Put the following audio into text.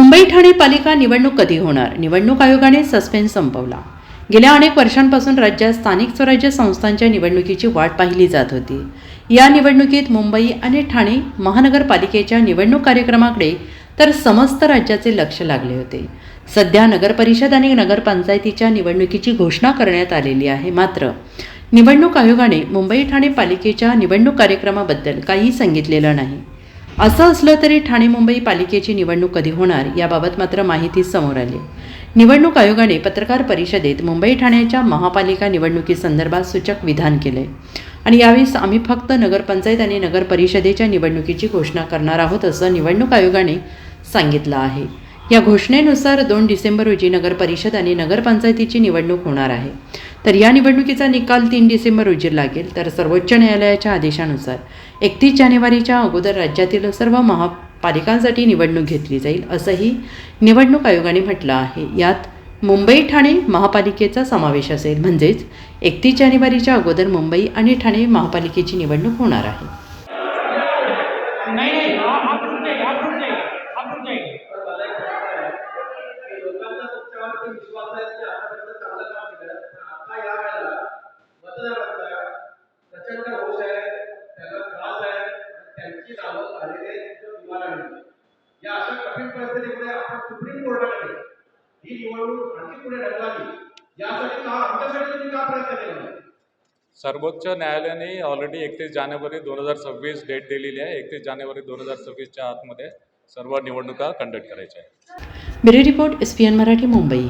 मुंबई ठाणे पालिका निवडणूक कधी होणार? निवडणूक आयोगाने सस्पेन्स संपवला. गेल्या अनेक वर्षांपासून राज्यात स्थानिक स्वराज्य संस्थांच्या निवडणुकीची वाट पाहिली जात होती. या निवडणुकीत मुंबई आणि ठाणे महानगरपालिकेच्या निवडणूक कार्यक्रमाकडे तर समस्त राज्याचे लक्ष लागले होते. सध्या नगरपरिषद आणि नगरपंचायतीच्या निवडणुकीची घोषणा करण्यात आलेली आहे. मात्र निवडणूक आयोगाने मुंबई ठाणे पालिकेच्या निवडणूक कार्यक्रमाबद्दल काहीही सांगितलेलं नाही. असं असलं तरी ठाणे मुंबई पालिकेची निवडणूक कधी होणार याबाबत मात्र माहिती समोर आली. निवडणूक आयोगाने पत्रकार परिषदेत मुंबई ठाण्याच्या महापालिका निवडणुकीसंदर्भात सूचक विधान केले. आणि यावेळी आम्ही फक्त नगरपंचायत आणि नगर परिषदेच्या निवडणुकीची घोषणा करणार आहोत असं निवडणूक आयोगाने सांगितलं आहे. या घोषणेनुसार दोन डिसेंबर रोजी नगरपरिषद आणि नगरपंचायतीची निवडणूक होणार आहे. तर या निवडणुकीचा निकाल तीन डिसेंबर रोजी लागेल तर सर्वोच्च न्यायालयाच्या आदेशानुसार एकतीस जानेवारीच्या अगोदर राज्यातील सर्व महापालिकांसाठी निवडणूक घेतली जाईल असंही निवडणूक आयोगाने म्हटलं आहे. यात मुंबई ठाणे महापालिकेचा समावेश असेल म्हणजेच एकतीस जानेवारीच्या अगोदर मुंबई आणि ठाणे महापालिकेची निवडणूक होणार आहे. नहीं नहीं आप रुक जाइए आप रुक जाइए आप रुक जाइए आणि त्यांची नावं आलेले विमानाने. या अशा कठीण परिस्थितीमध्ये आपण सुप्रीम कोर्टाकडे ही निवडणूक आणखी पुढे ढकलावी. यासाठी का आमच्यासाठी तुम्ही का प्रयत्न केला नाही? सर्वोच्च न्यायालयाने ऑलरेडी एकतीस जानेवारी दोन हजार सव्वीस डेट दिलेली आहे. एकतीस जानेवारी दोन हजार सव्वीसच्या आतमध्ये सर्व निवडणुका कंडक्ट करायच्या आहेत. Bureau report S P N Marathi Mumbai.